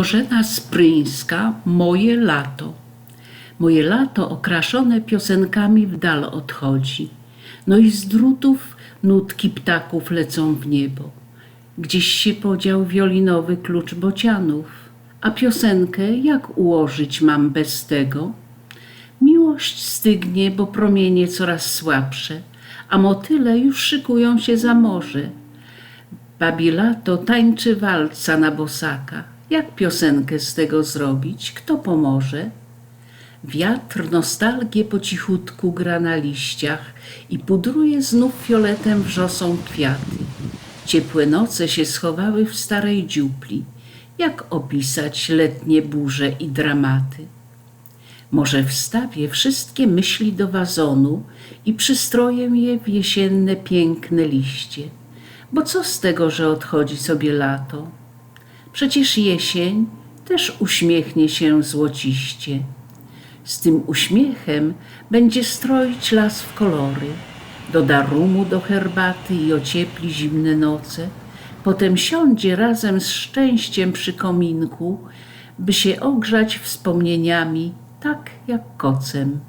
Bożena Spryńska Moje lato. Moje lato okraszone piosenkami w dal odchodzi. No i z drutów nutki ptaków lecą w niebo. Gdzieś się podział wiolinowy klucz bocianów, a piosenkę jak ułożyć mam bez tego? Miłość stygnie, bo promienie coraz słabsze, a motyle już szykują się za morze. Babilato tańczy walca na bosaka. Jak piosenkę z tego zrobić? Kto pomoże? Wiatr nostalgię po cichutku gra na liściach i pudruje znów fioletem wrzosą kwiaty. Ciepłe noce się schowały w starej dziupli. Jak opisać letnie burze i dramaty? Może wstawię wszystkie myśli do wazonu i przystroję je w jesienne piękne liście. Bo co z tego, że odchodzi sobie lato? Przecież jesień też uśmiechnie się złociście. Z tym uśmiechem będzie stroić las w kolory, doda rumu do herbaty i ociepli zimne noce. Potem siądzie razem z szczęściem przy kominku, by się ogrzać wspomnieniami, tak jak kocem.